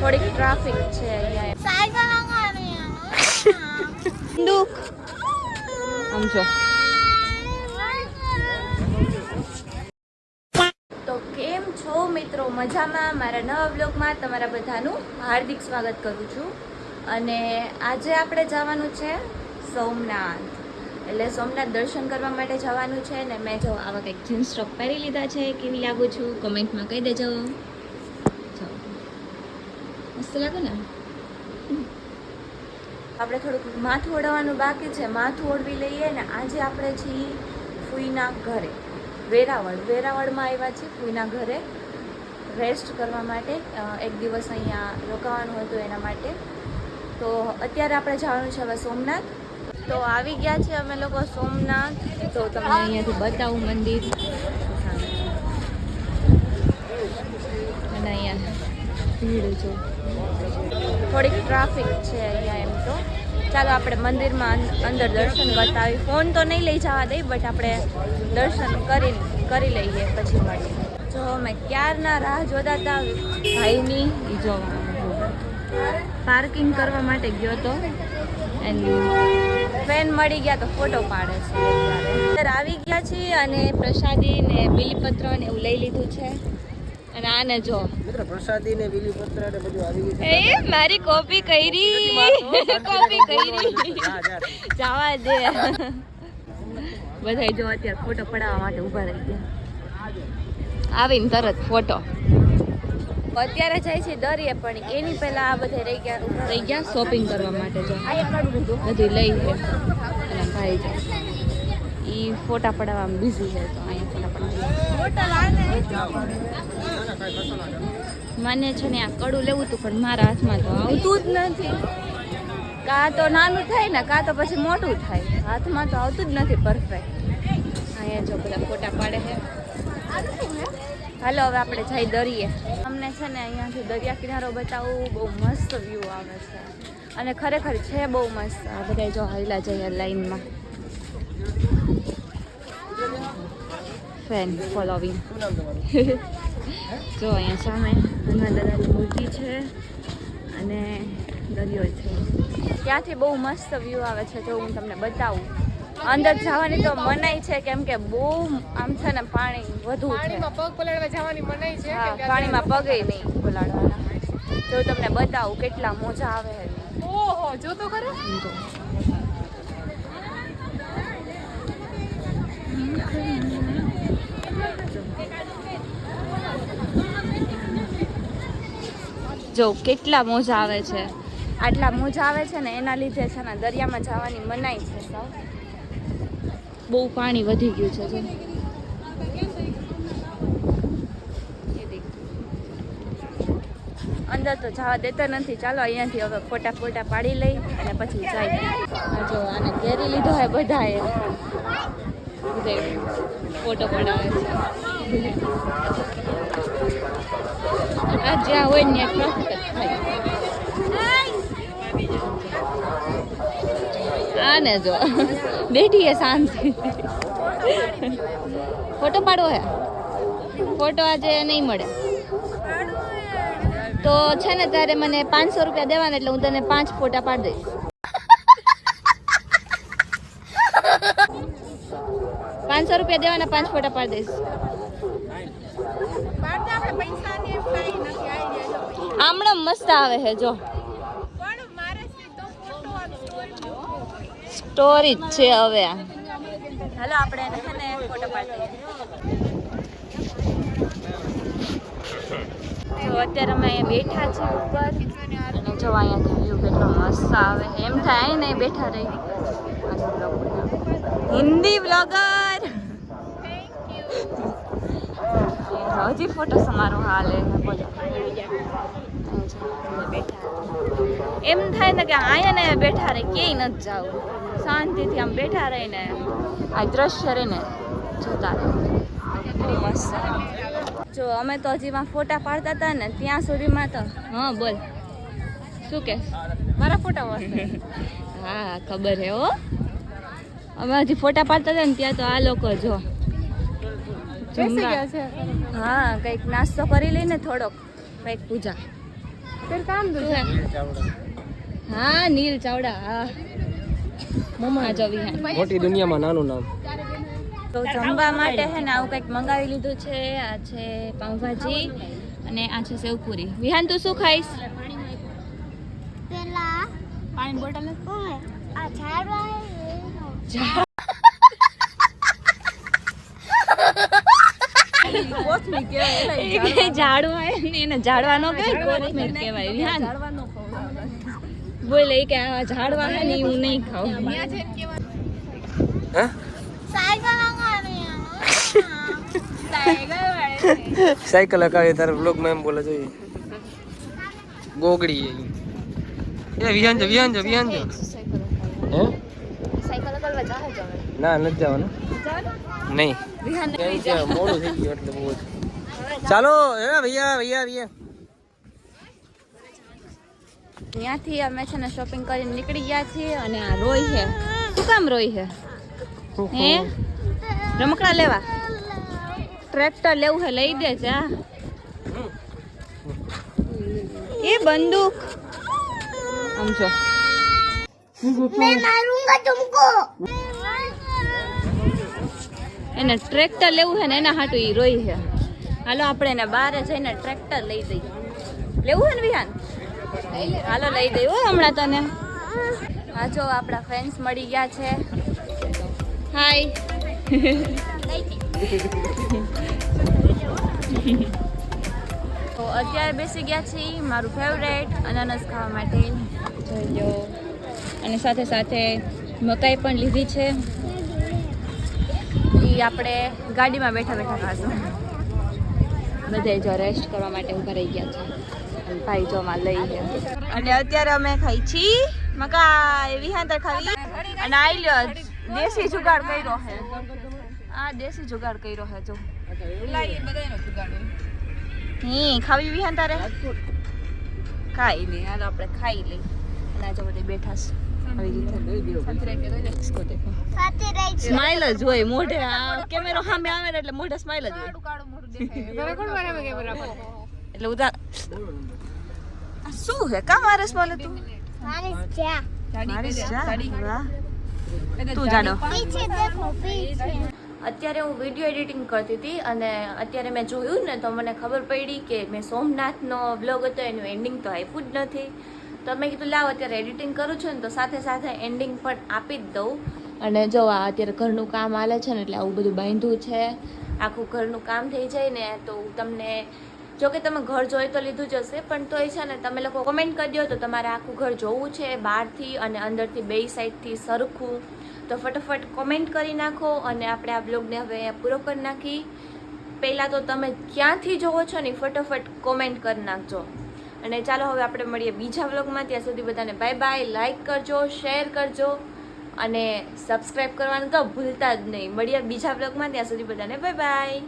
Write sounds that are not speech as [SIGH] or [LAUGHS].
થોડીક ટ્રાફિક છે અહીંયા. દુઃખ. આમ જો. તો કેમ છો મિત્રો? મજામાં? મારા નવા બ્લોગમાં તમારા બધાનું હાર્દિક સ્વાગત કરું છું. અને આજે આપણે જવાનું છે સોમનાથ. એટલે સોમનાથ દર્શન કરવા માટે જવાનું છે ને મેં જો આવા કંઈક જીન્સ ટોપ પહેરી લીધા છે. કેવી લાગુ છું? કમેન્ટમાં કહી દેજો. મસ્ત લાગે ને? આપણે થોડુંક માથું ઓળવાનું બાકી છે. માથું ઓળવી લઈએ ને આજે આપણે છીએ ફૂઈના ઘરે. વેરાવળ. વેરાવળમાં આવ્યા છીએ ફૂઈના ઘરે. રેસ્ટ કરવા માટે એક દિવસ અહીંયા રોકાવાનું હતું એના માટે. તો અત્યારે આપણે જવાનું છે હવે સોમનાથ. તો આવી ગયા છે અમે લોકો સોમનાથ. તો તમને અહીંયાથી બતાવું મંદિર. અને અહીંયા ભીડ છે. થોડીક ટ્રાફિક છે અહીંયા એમ તો. ચાલો આપણે મંદિરમાં અંદર દર્શન કરતા આવી ફોન તો નહીં લઈ જવા દઈ બટ આપણે દર્શન કરી કરી લઈએ પછી મળીએ. જો અમે ક્યારના રાહ જોતા હતા, ભાઈની. એ જો પાર્કિંગ કરવા માટે ગયો તો. એન્ડ ફેન મળી ગયા તો ફોટો પાડે છે. આવી ગયા છીએ અને પ્રસાદી ને બિલીપત્ર ને એવું લઈ લીધું છે. અને આને જો. મિત્ર પ્રસાદી ને બીલીપત્ર ને બધું આવી ગયું એ મારી કોપી કરી. [LAUGHS] કોપી કરી. જવા દે. બધાય જો અત્યારે ફોટો પડાવવા માટે ઊભા રહી ગયા. આવીને તરત ફોટો અત્યારે જાય છે દરિયે પણ એની પહેલા આ બધા રહી ગયા રહી ગયા શોપિંગ કરવા માટે જો. બધું લઈ ભાઈ જાય. ઈ ફોટા પડાવવામાં બિઝી છે તો અહીંયા ફોટા પડાવવા મને છે ને આ કડું લેવું હતું પણ મારા હાથમાં તો આવતું જ નથી. કાં તો નાનું થાય ને કાં તો પછી મોટું થાય. હાથમાં તો આવતું જ નથી પરફેક્ટ અહીંયા જો બધા ફોટા પાડે છે. હાલો હવે આપણે જઈ દરિયે. અમને છે ને અહીંયાથી દરિયા કિનારો બતાવવું બહુ મસ્ત વ્યૂ આવે છે. અને ખરેખર છે બહુ મસ્ત. આ બધા જો હાઈલા જઈએ લાઈનમાં ફેન ફોલોવિંગ [LAUGHS] જો અહીંયા સામે હનુમાન દાદાની મૂર્તિ છે અને દરિયો છે. ત્યાંથી બહુ મસ્ત વ્યૂ આવે છે જો હું તમને બતાવું. અંદર જવાની તો મનાઈ છે કેમ કે બહુ આમ છે ને પાણી વધુ પાણીમાં પગ પલાળવા જવાની મનાઈ છે પાણીમાં પગે નહીં બોલાડવાના જો તમને બતાવું કેટલા મોજા આવે છે ઓહો જો તો ખરો. જો જો કેટલા મોજા આવે છે. આટલા મોજા આવે છે ને, એના લીધે છે ને, દરિયામાં જવાની મનાઈ છે સાવ બહુ પાણી વધી ગયું છે અંદર તો જવા દેતા નથી. ચાલો, અહીંયાથી હવે ફોટા ફોટા પાડી લઈ અને પછી જાય જો, આને ઘેરી લીધો હોય બધાએ. બધે ફોટો પડાવે છે. આ જ્યાં આને જો. બેઠી હે શાંતિ. ફોટો પાડવો હે? ફોટો આજે નહીં મળે. તો છે ને તારે મને પાંચસો રૂપિયા દેવાના એટલે હું તને પાંચ ફોટા પાડી દઈશ. પાંચસો રૂપિયા દેવાના, પાંચ ફોટા પાડી દઈશ પાડતા આપણે પૈસા ને એમ કાંઈ નથી મસ્ત આવે છે જો. સ્ટોરી જ છે હવે. હાલો આપણે છે ને ફોટો પાડી તો અત્યારે અમે અહીંયા બેઠા છીએ ઉપર. અને જો અહીંયાથી વ્યૂ કેટલો મસ્ત આવે એમ થાય ને બેઠા રહી. હિન્દી બ્લોગર હજી ફોટો સમારોહ હાલે. બોલો બેઠા એમ થાય ને કે અહીંયા ને બેઠા રહી ક્યાંય નથી જાવું શાંતિથી આમ બેઠા રહીને આ દ્રશ્ય રહીને જોતા રહે. બહુ મસ્ત. જો અમે તો હજી ફોટા પાડતા હતા ને ત્યાં સુધીમાં તો હા બોલ. શું કે? મારા ફોટા [LAUGHS] હા ખબર હે હો. અમે હજી ફોટા પાડતા હતા ને ત્યાં તો આ લોકો જો. હા કંઈક નાસ્તો કરી લઈને થોડોક કંઈક પૂજા. હા? નીલ ચાવડા હા. જવી હા મોટી દુનિયામાં નાનું નામ. તો જમવા માટે હે ને આવું કંઈક મંગાવી લીધું છે. આ છે પાઉંભાજી અને આ છે સેવપુરી. વિહાન તું શું ખાઈશ? પેલા પાણી બોટલ આ ઓય આ ઝાડવા ઝાડવા ને એને ઝાડવા કહેવાય કોથમીર કહેવાય વિહાન બોલે કે આ ઝાડવા હે ને હું નહીં ખાઉં હે? સાયકલ હકાવી તારે બ્લોગમાં એમ બોલે જોઈએ ગોગડી એ વિહાન જો વિહાન જો વિહાન જો હે? સાયકલ હકાવવા જાહે ના નથી જવાનું. નહીં વિહાન કેમ કે મોડું થઈ ગયું એટલે બહુ જ ચાલો હે ભૈયા ભૈયા ભૈયા ત્યાંથી અમે છે ને શોપિંગ કરીને નીકળી ગયા છીએ અને આ રોય છે શું કામ રોય છે હે રમકડા લેવા ટ્રેક્ટર લેવું છે લઈ દે જા એ બંદૂક સમજો मैं मारूंगा तुमको એને ટ્રેક્ટર લેવું છે ને એના હાટું એ રોય છે. હાલો, આપણે એને બહાર જઈને ટ્રેક્ટર લઈ દઈએ. લેવું છે ને વિહાન? હાલો, લઈ દઈએ હો હમણાં તને. હા, જો આપણા ફ્રેન્ડ્સ મળી ગયા છે. હાય તો અત્યારે બેસી ગયા છીએ મારું ફેવરેટ અનાનસ ખાવા માટે. જોઈ લો અને સાથે સાથે મકાઈ પણ લીધી છે. એ આપણે ગાડીમાં બેઠા બેઠા ખાશું. બધે જો રેસ્ટ કરવા માટે ઊભા રહી ગયા છે. ભાઈ જો માં લઈ છે અને અત્યારે અમે ખાઈ છી મકાઈ વિહાંતર ખાવી અને આઈ લ્યો દેશી જુગાડ કર્યો હે આ દેશી જુગાડ કર્યો હે જો. હી ખાવી વિહાંતારે? ખાઈ લે હાલ આપણે ખાઈ લઈ અને આજે બધે બેઠા છે. સ્માઈલ જ હોય મોઢે કેમેરો સામે આવે એટલે મોઢે સ્માઈલ જ હોય. એટલે ઉદા શું હે? કા વારસ બોલે તું? અત્યારે હું વીડિયો એડિટિંગ કરતી હતી અને અત્યારે મેં જોયું ને તો મને ખબર પડી કે મેં સોમનાથનો બ્લોગ હતો એનું એન્ડિંગ તો આપ્યું જ નથી. તો મેં કીધું, લાવ, અત્યારે એડિટિંગ કરું છું ને તો સાથે સાથે એન્ડિંગ પણ આપી જ દઉં. અને જો આ અત્યારે ઘરનું કામ હાલે છે ને એટલે આવું બધું બાંધ્યું છે. આખું ઘરનું કામ થઈ જાય ને તો તમને, જો કે તમે ઘર જોઈ તો લીધું જ હશે, પણ તોય છે ને તમે લોકો કોમેન્ટ કરી દો તો તમારે આખું ઘર જોવું છે, બહારથી અને અંદરથી બે સાઈડથી સરખું. તો ફટાફટ કોમેન્ટ કરી નાખો અને આપણે આ બ્લોગને હવે પૂરો કરી નાખી. પહેલાં તો તમે ક્યાંથી જોવો છો ને ફટાફટ કોમેન્ટ કરી નાખજો. અને ચાલો હવે આપણે મળીએ બીજા વ્લોગમાં. ત્યાં સુધી બધાને બાય બાય લાઇક કરજો શેર કરજો અને સબસ્ક્રાઈબ કરવાનું તો ભૂલતા જ નહીં. મળીએ બીજા વ્લોગમાં. ત્યાં સુધી બધાને બાય બાય